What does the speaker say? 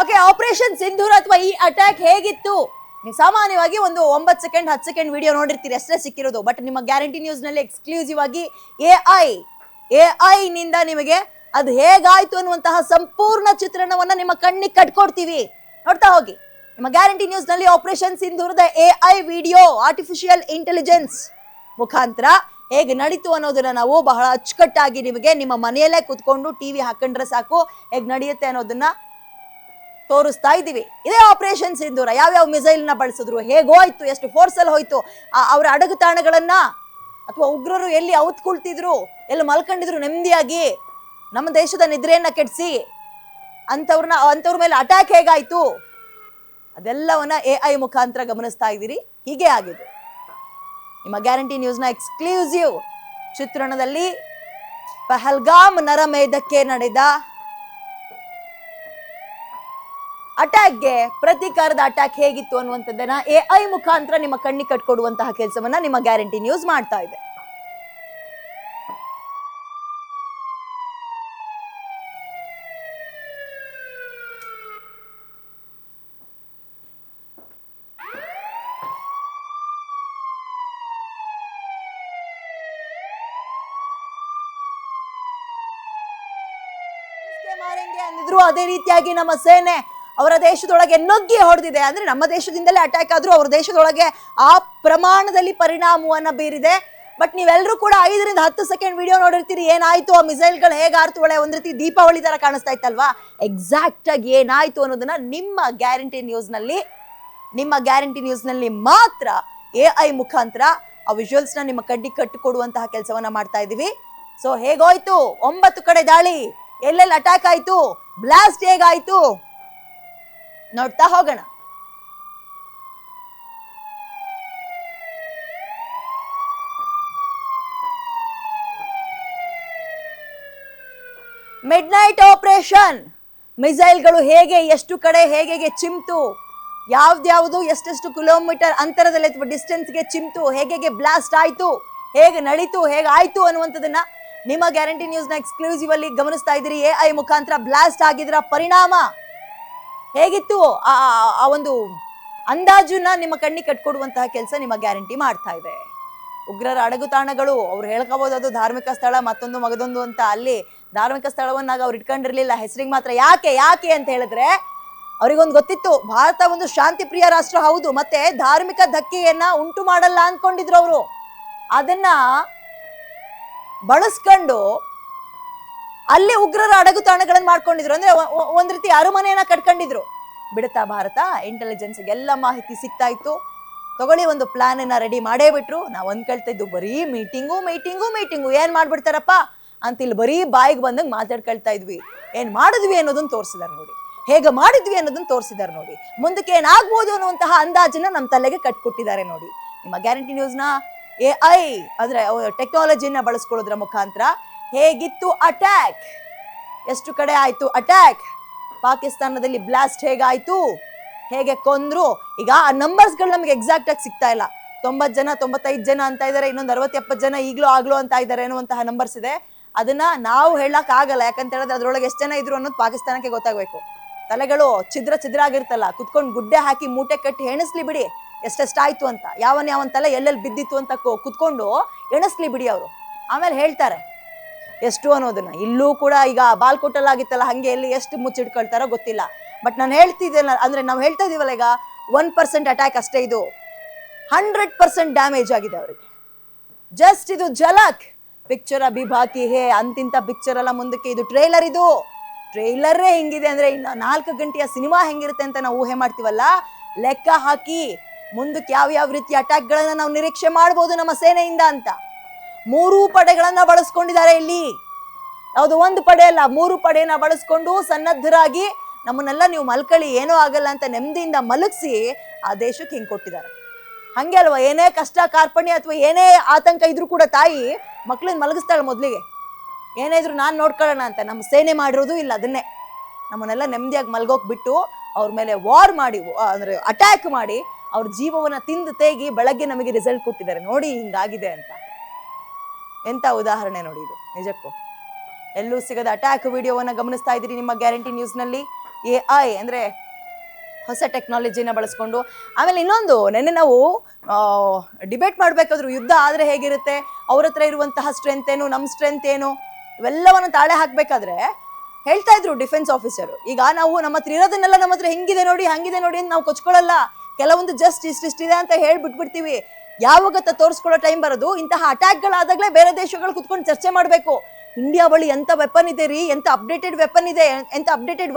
Okay operation Sindoor ಅಥವಾ ಈ attack ಹೇಗಿತ್ತು? ನೀವು ಸಾಮಾನ್ಯವಾಗಿ ಒಂದು ಒಂಬತ್ತು ಸೆಕೆಂಡ್ ಹತ್ತು ಸೆಕೆಂಡ್ ವಿಡಿಯೋ ನೋಡಿರ್ತೀರಿ, ಅಷ್ಟೇ ಸಿಕ್ಕಿರೋದು. ಬಟ್ ನಿಮ್ಮ ಗ್ಯಾರಂಟಿ ನ್ಯೂಸ್ನಲ್ಲಿ ಎಕ್ಸ್ಕ್ಲೂಸಿವ್ ಆಗಿ ಎ ಐ ಎ ಐ ನಿಂದ ನಿಮಗೆ ಅದು ಹೇಗಾಯ್ತು ಅನ್ನುವಂತಹ ಸಂಪೂರ್ಣ ಚಿತ್ರಣವನ್ನ ನಿಮ್ಮ ಕಣ್ಣಿಗೆ ಕಟ್ಕೊಡ್ತೀವಿ. ನೋಡ್ತಾ ಹೋಗಿ. ನಿಮ್ಮ ಗ್ಯಾರಂಟಿ ನ್ಯೂಸ್ನಲ್ಲಿ operation ಸಿಂಧೂರದ A I video artificial intelligence ಮುಖಾಂತರ ಹೇಗೆ ನಡೀತು ಅನ್ನೋದನ್ನ ನಾವು ಬಹಳ ಅಚ್ಚುಕಟ್ಟಾಗಿ ನಿಮಗೆ ನಿಮ್ಮ ಮನೆಯಲ್ಲೇ ಕುತ್ಕೊಂಡು ಟಿವಿ ಹಾಕೊಂಡ್ರೆ ಸಾಕು, ಹೇಗೆ ನಡೆಯುತ್ತೆ ಅನ್ನೋದನ್ನ ತೋರಿಸ್ತಾ ಇದ್ದೀವಿ. ಇದೇ ಆಪರೇಷನ್ ಸಿಂಧೂರ. ಯಾವ್ಯಾವ ಮಿಸೈಲ್ನ ಬಳಸಿದ್ರು ಹೇಗೋಯ್ತು ಎಷ್ಟು ಫೋರ್ಸ್ ಅಲ್ಲಿ ಹೋಯ್ತು ಅವರ ಅಡಗು ತಾಣಗಳನ್ನ ಅಥವಾ ಉಗ್ರರು ಎಲ್ಲಿ ಔತ್ಕೊಳ್ತಿದ್ರು, ಎಲ್ಲಿ ಮಲ್ಕೊಂಡಿದ್ರು ನೆಮ್ಮದಿಯಾಗಿ ನಮ್ಮ ದೇಶದ ನಿದ್ರೆಯನ್ನ ಕೆಡಿಸಿ, ಅಂಥವ್ರನ್ನ, ಅಂಥವ್ರ ಮೇಲೆ ಅಟ್ಯಾಕ್ ಹೇಗಾಯ್ತು, ಅದೆಲ್ಲವನ್ನ ಎ ಐ ಮುಖಾಂತರ ಗಮನಿಸ್ತಾ ಇದ್ದೀರಿ. ಹೀಗೆ ಆಗಿದೆ ನಿಮ್ಮ ಗ್ಯಾರಂಟಿ ನ್ಯೂಸ್ನ ಎಕ್ಸ್ಕ್ಲೂಸಿವ್ ಚಿತ್ರಣದಲ್ಲಿ ಪಹಲ್ಗಾಮ್ ನರಮೇಧಕ್ಕೆ ನಡೆದ ಅಟ್ಯಾಕ್ಗೆ ಪ್ರತೀಕಾರದ ಅಟ್ಯಾಕ್ ಹೇಗಿತ್ತು ಅನ್ನುವಂಥದ್ದನ್ನ ಎ ಐ ಮುಖಾಂತರ ನಿಮ್ಮ ಕಣ್ಣಿ ಕಟ್ಕೊಡುವಂತಹ ಕೆಲಸವನ್ನ ನಿಮ್ಮ ಗ್ಯಾರಂಟಿ ನ್ಯೂಸ್ ಮಾಡ್ತಾ ಇದೆ. ಅಂದಿದ್ರು ಅದೇ ರೀತಿಯಾಗಿ ನಮ್ಮ ಸೇನೆ ಅವರ ದೇಶದೊಳಗೆ ನುಗ್ಗಿ ಹೊಡೆದಿದೆ. ಅಂದ್ರೆ ನಮ್ಮ ದೇಶದಿಂದಲೇ ಅಟ್ಯಾಕ್ ಆದ್ರೂ ಅವರ ದೇಶದೊಳಗೆ ಆ ಪ್ರಮಾಣದಲ್ಲಿ ಪರಿಣಾಮವನ್ನ ಬೀರಿದೆ. ಬಟ್ ನೀವೆಲ್ಲರೂ ಕೂಡ ಐದರಿಂದ ಹತ್ತು ಸೆಕೆಂಡ್ ವಿಡಿಯೋ ನೋಡಿರ್ತೀರಿ, ಏನಾಯ್ತು, ಆ ಮಿಸೈಲ್ಗಳು ಹೇಗೆ ಆರ್ತು ಒಳೆ ಒಂದ್ ರೀತಿ ದೀಪಾವಳಿ ತರ ಕಾಣಿಸ್ತಾ ಇತ್ತಲ್ವಾ? ಎಕ್ಸಾಕ್ಟ್ ಆಗಿ ಏನಾಯ್ತು ಅನ್ನೋದನ್ನ ನಿಮ್ಮ ಗ್ಯಾರಂಟಿ ನ್ಯೂಸ್ನಲ್ಲಿ, ನಿಮ್ಮ ಗ್ಯಾರಂಟಿ ನ್ಯೂಸ್ನಲ್ಲಿ ಮಾತ್ರ ಎ ಐ ಮುಖಾಂತರ ಆ ನ ನಿಮ್ಮ ಕಡ್ಡಿ ಕಟ್ಟಿಕೊಡುವಂತಹ ಕೆಲಸವನ್ನ ಮಾಡ್ತಾ ಇದೀವಿ. ಸೊ ಹೇಗೋಯ್ತು? ಒಂಬತ್ತು ಕಡೆ ದಾಳಿ. ಎಲ್ಲೆಲ್ಲಿ ಅಟ್ಯಾಕ್ ಆಯ್ತು? ಬ್ಲಾಸ್ಟ್ ಹೇಗಾಯ್ತು? ನೋಡ್ತಾ ಹೋಗೋಣ. ಮಿಡ್ ನೈಟ್ ಆಪರೇಷನ್ ಮಿಸೈಲ್ಗಳು ಹೇಗೆ, ಎಷ್ಟು ಕಡೆ ಹೇಗೆ ಚಿಮ್ತು? ಯಾವ್ದ್ಯಾವುದು, ಎಷ್ಟೆಷ್ಟು ಕಿಲೋಮೀಟರ್ ಅಂತರದಲ್ಲಿ ಅಥವಾ ಡಿಸ್ಟೆನ್ಸ್ಗೆ ಚಿಮ್ತು? ಹೇಗೆ ಬ್ಲಾಸ್ಟ್ ಆಯಿತು? ಹೇಗೆ ನಡೀತು? ಹೇಗೆ ಆಯಿತು ಅನ್ನುವಂಥದ್ದನ್ನ ನಿಮ್ಮ ಗ್ಯಾರಂಟಿ ನ್ಯೂಸ್ನ ಎಕ್ಸ್ಕ್ಲೂಸಿವ್ ಅಲ್ಲಿ ಗಮನಿಸ್ತಾ ಇದ್ದೀರಿ. ಎ ಐ ಮುಖಾಂತರ ಬ್ಲಾಸ್ಟ್ ಆಗಿದ್ರ ಪರಿಣಾಮ. ಹೇಗಿತ್ತು ಆ ಒಂದು ಅಂದಾಜುನ ನಿಮ್ಮ ಕಣ್ಣಿಗೆ ಕಟ್ಕೊಡುವಂತಹ ಕೆಲಸ ನಿಮ್ಮ ಗ್ಯಾರಂಟಿ ಮಾಡ್ತಾ ಇದೆ. ಉಗ್ರರ ಅಡಗು ತಾಣಗಳು, ಅವ್ರು ಹೇಳ್ಕೋಬಹುದು ಅದು ಧಾರ್ಮಿಕ ಸ್ಥಳ, ಮತ್ತೊಂದು ಮಗದೊಂದು ಅಂತ ಅಲ್ಲಿ ಧಾರ್ಮಿಕ ಸ್ಥಳವನ್ನಾಗ ಅವ್ರು ಇಟ್ಕೊಂಡಿರ್ಲಿಲ್ಲ. ಹೆಸರಿಗೆ ಮಾತ್ರ ಯಾಕೆ ಯಾಕೆ ಅಂತ ಹೇಳಿದ್ರೆ, ಅವರಿಗೊಂದು ಗೊತ್ತಿತ್ತು, ಭಾರತ ಒಂದು ಶಾಂತಿ ಪ್ರಿಯ ರಾಷ್ಟ್ರ ಹೌದು, ಮತ್ತೆ ಧಾರ್ಮಿಕ ಧಕ್ಕೆಯನ್ನ ಉಂಟು ಮಾಡಲ್ಲ ಅಂದ್ಕೊಂಡಿದ್ರು ಅವರು. ಅದನ್ನ ಬಳಸ್ಕೊಂಡು ಅಲ್ಲಿ ಉಗ್ರರ ಅಡಗು ತಾಣಗಳನ್ನ ಮಾಡ್ಕೊಂಡಿದ್ರು. ಅಂದ್ರೆ ಒಂದ್ ರೀತಿ ಅರಮನೆಯನ್ನ ಕಟ್ಕೊಂಡಿದ್ರು. ಬಿಡುತ್ತಾ ಭಾರತ ಇಂಟೆಲಿಜೆನ್ಸ್ ಎಲ್ಲ ಮಾಹಿತಿ ಸಿಗ್ತಾ ಇತ್ತು ತಗೊಳ್ಳಿ ಒಂದು ಪ್ಲಾನ್ ಅನ್ನ ರೆಡಿ ಮಾಡೇ ಬಿಟ್ರು. ನಾವ್ ಅನ್ಕೊಳ್ತಾ ಇದ್ದು ಬರೀ ಮೀಟಿಂಗು ಮೀಟಿಂಗು ಮೀಟಿಂಗು ಏನ್ ಮಾಡ್ಬಿಡ್ತಾರಪ್ಪ? ಅಂತ ಇಲ್ಲಿ ಬರೀ ಬಾಯಿಗೆ ಬಂದಂಗೆ ಮಾತಾಡ್ಕೊಳ್ತಾ ಇದ್ವಿ. ಏನ್ ಮಾಡಿದ್ವಿ ಅನ್ನೋದನ್ನ ತೋರಿಸಿದಾರೆ ನೋಡಿ. ಹೇಗೆ ಮಾಡಿದ್ವಿ ಅನ್ನೋದನ್ನ ತೋರಿಸಿದಾರೆ ನೋಡಿ. ಮುಂದಕ್ಕೆ ಏನಾಗ್ಬೋದು ಅನ್ನುವಂತಹ ಅಂದಾಜನ್ನ ನಮ್ಮ ತಲೆಗೆ ಕಟ್ಕೊಟ್ಟಿದ್ದಾರೆ ನೋಡಿ. ನಿಮ್ಮ ಗ್ಯಾರಂಟಿ ನ್ಯೂಸ್ನ ಎ ಐ ಅಂದ್ರೆ ಟೆಕ್ನಾಲಜಿನ ಬಳಸ್ಕೊಳ್ಳೋದ್ರ ಮುಖಾಂತರ ಹೇಗಿತ್ತು ಅಟ್ಯಾಕ್ ಎಷ್ಟು ಕಡೆ ಆಯ್ತು ಅಟ್ಯಾಕ್ ಪಾಕಿಸ್ತಾನದಲ್ಲಿ ಬ್ಲಾಸ್ಟ್ ಹೇಗಾಯ್ತು? ಹೇಗೆ ಕೊಂದ್ರು? ಈಗ ಆ ನಂಬರ್ಸ್ಗಳು ನಮಗೆ ಎಕ್ಸಾಕ್ಟ್ ಆಗಿ ಸಿಗ್ತಾ ಇಲ್ಲ. ತೊಂಬತ್ ಜನ, ತೊಂಬತ್ತೈದು ಜನ ಅಂತ ಇದಾರೆ, ಇನ್ನೊಂದು ಅರವತ್ತು ಎಪ್ಪತ್ತು ಜನ ಈಗಲೂ ಆಗ್ಲೂ ಅಂತ ಇದ್ದಾರೆ ಅನ್ನುವಂತಹ ನಂಬರ್ಸ್ ಇದೆ. ಅದನ್ನ ನಾವು ಹೇಳಕ್ ಆಗಲ್ಲ, ಯಾಕಂತ ಹೇಳಿದ್ರೆ ಅದ್ರೊಳಗೆ ಎಷ್ಟು ಜನ ಇದ್ರು ಅನ್ನೋದು ಪಾಕಿಸ್ತಾನಕ್ಕೆ ಗೊತ್ತಾಗಬೇಕು. ತಲೆಗಳು ಛಿದ್ರ ಛಿದ್ರ ಆಗಿರ್ತಲ್ಲ, ಕುತ್ಕೊಂಡು ಗುಡ್ಡೆ ಹಾಕಿ ಮೂಟೆ ಕಟ್ಟಿ ಎಣಿಸ್ಲಿ ಬಿಡಿ ಎಷ್ಟೆಷ್ಟಾಯ್ತು ಅಂತ. ಯಾವನ್ ಯಾವನ್ ತಲೆ ಎಲ್ಲೆಲ್ಲಿ ಬಿದ್ದಿತ್ತು ಅಂತ ಕುತ್ಕೊಂಡು ಎಣಿಸ್ಲಿ ಬಿಡಿ ಅವರು. ಆಮೇಲೆ ಹೇಳ್ತಾರೆ ಎಷ್ಟು ಅನ್ನೋದನ್ನ. ಇಲ್ಲೂ ಕೂಡ ಈಗ ಬಾಲ್ಕೋಟಲ್ಲಾಗಿತ್ತಲ್ಲ ಹಂಗೆ ಎಲ್ಲಿ ಎಷ್ಟು ಮುಚ್ಚಿಟ್ಕೊಳ್ತಾರೋ ಗೊತ್ತಿಲ್ಲ. ಬಟ್ ನಾನು ಹೇಳ್ತಿದ್ದೇನೆ ಅಂದ್ರೆ ನಾವು ಹೇಳ್ತಾ ಇದೀವಲ್ಲ ಈಗ ಒನ್ ಪರ್ಸೆಂಟ್ ಅಟ್ಯಾಕ್ ಅಷ್ಟೇ ಇದು. ಹಂಡ್ರೆಡ್ ಪರ್ಸೆಂಟ್ ಡ್ಯಾಮೇಜ್ ಆಗಿದೆ ಅವರಿಗೆ. ಜಸ್ಟ್ ಇದು ಜಲಕ್ ಪಿಕ್ಚರ್ ಅಭಿ ಬಾಕಿ ಹೇ, ಅಂತಿಂತ ಪಿಕ್ಚರ್ ಎಲ್ಲ ಮುಂದಕ್ಕೆ ಇದು ಟ್ರೇಲರ್ ಇದು. ಟ್ರೇಲರೇ ಹೆಂಗಿದೆ ಅಂದ್ರೆ ಇನ್ನು ನಾಲ್ಕು ಗಂಟೆಯ ಸಿನಿಮಾ ಹೆಂಗಿರುತ್ತೆ ಅಂತ ನಾವು ಊಹೆ ಮಾಡ್ತೀವಲ್ಲ? ಲೆಕ್ಕ ಹಾಕಿ ಮುಂದಕ್ಕೆ ಯಾವ ಯಾವ ರೀತಿಯ ಅಟ್ಯಾಕ್ಗಳನ್ನ ನಾವು ನಿರೀಕ್ಷೆ ಮಾಡ್ಬೋದು ನಮ್ಮ ಸೇನೆಯಿಂದ ಅಂತ. ಮೂರೂ ಪಡೆಗಳನ್ನ ಬಳಸ್ಕೊಂಡಿದ್ದಾರೆ ಇಲ್ಲಿ. ಯಾವುದು ಒಂದು ಪಡೆ ಅಲ್ಲ, ಮೂರು ಪಡೆಯನ್ನ ಬಳಸ್ಕೊಂಡು ಸನ್ನದ್ಧರಾಗಿ ನಮ್ಮನ್ನೆಲ್ಲ ನೀವು ಮಲ್ಕಳಿ ಏನೂ ಆಗಲ್ಲ ಅಂತ ನೆಮ್ಮದಿಯಿಂದ ಮಲಗಿಸಿ ಆ ದೇಶಕ್ಕೆ ಹಿಂಗೆ ಕೊಟ್ಟಿದ್ದಾರೆ. ಹಂಗೆ ಅಲ್ವಾ, ಏನೇ ಕಷ್ಟ, ಕಾರ್ಪಣ್ಯ ಅಥವಾ ಏನೇ ಆತಂಕ ಇದ್ರೂ ಕೂಡ ತಾಯಿ ಮಕ್ಳನ್ನ ಮಲಗಿಸ್ತಾಳೆ ಮೊದಲಿಗೆ. ಏನೇ ಇದ್ರು ನಾನು ನೋಡ್ಕೊಳ್ಳೋಣ ಅಂತ ನಮ್ಮ ಸೇನೆ ಮಾಡಿರೋದು ಇಲ್ಲ ಅದನ್ನೇ. ನಮ್ಮನ್ನೆಲ್ಲ ನೆಮ್ಮದಿಯಾಗಿ ಮಲ್ಗೋಕ್ ಬಿಟ್ಟು ಅವ್ರ ಮೇಲೆ ವಾರ್ ಮಾಡಿ ಅಂದರೆ ಅಂದ್ರೆ ಅಟ್ಯಾಕ್ ಮಾಡಿ ಅವ್ರ ಜೀವವನ್ನು ತಿಂದು ತೇಗಿ ಬೆಳಗ್ಗೆ ನಮಗೆ ರಿಸಲ್ಟ್ ಕೊಟ್ಟಿದ್ದಾರೆ. ನೋಡಿ ಹಿಂಗಾಗಿದೆ ಅಂತ. ಎಂತ ಉದಾಹರಣೆ ನೋಡಿ ಇದು? ನಿಜಕ್ಕೂ? ಎಲ್ಲೂ ಸಿಗದ ಅಟ್ಯಾಕ್ ವಿಡಿಯೋವನ್ನು ಗಮನಿಸ್ತಾ ಇದ್ದೀರಿ ನಿಮ್ಮ ಗ್ಯಾರಂಟಿ ನ್ಯೂಸ್ನಲ್ಲಿ? ಎ ಐ ಅಂದರೆ ಹೊಸ ಟೆಕ್ನಾಲಜಿನ ಬಳಸ್ಕೊಂಡು. ಆಮೇಲೆ ಇನ್ನೊಂದು, ನೆನ್ನೆ ನಾವು ಡಿಬೇಟ್ ಮಾಡಬೇಕಾದ್ರೂ ಯುದ್ಧ ಆದರೆ ಹೇಗಿರುತ್ತೆ? ಅವ್ರ ಹತ್ರ ಇರುವಂತಹ ಸ್ಟ್ರೆಂತ್ ಏನು ನಮ್ಮ ಸ್ಟ್ರೆಂತ್ ಏನು? ಇವೆಲ್ಲವನ್ನು ತಾಳೆ ಹಾಕಬೇಕಾದ್ರೆ ಹೇಳ್ತಾ ಇದ್ರು ಡಿಫೆನ್ಸ್ ಆಫೀಸರ್ ಈಗ ನಾವು ನಮ್ಮ ಹತ್ರ ಇರೋದನ್ನೆಲ್ಲ ನಮ್ಮ ಹತ್ರ ಹೆಂಗಿದೆ ನೋಡಿ, ಹಂಗಿದೆ ನೋಡಿ ಅಂತ ನಾವು ಕೊಚ್ಕೊಳ್ಳಲ್ಲ. ಕೆಲವೊಂದು ಜಸ್ಟ್ ಇಷ್ಟಿಷ್ಟಿದೆ ಅಂತ ಹೇಳಿ ಬಿಟ್ಬಿಡ್ತೀವಿ ಯಾವಾಗ ತೋರಿಸ್ಕೊಳ್ಳೋ ಟೈಮ್ ಬರೋದು, ಇಂತಹ ಅಟ್ಯಾಕ್ಗಳಾದಾಗಲೇ ಬೇರೆ ದೇಶಗಳು ಕುತ್ಕೊಂಡು ಚರ್ಚೆ ಮಾಡಬೇಕು. ಇಂಡಿಯಾ ಬಳಿ ಎಂತ ವೆಪನ್ ಇದೆ ರೀ? ಎಂತ ಅಪ್ಡೇಟೆಡ್ ವೆಪನ್ ಇದೆ? ಎಂತ ಅಪ್ಡೇಟೆಡ್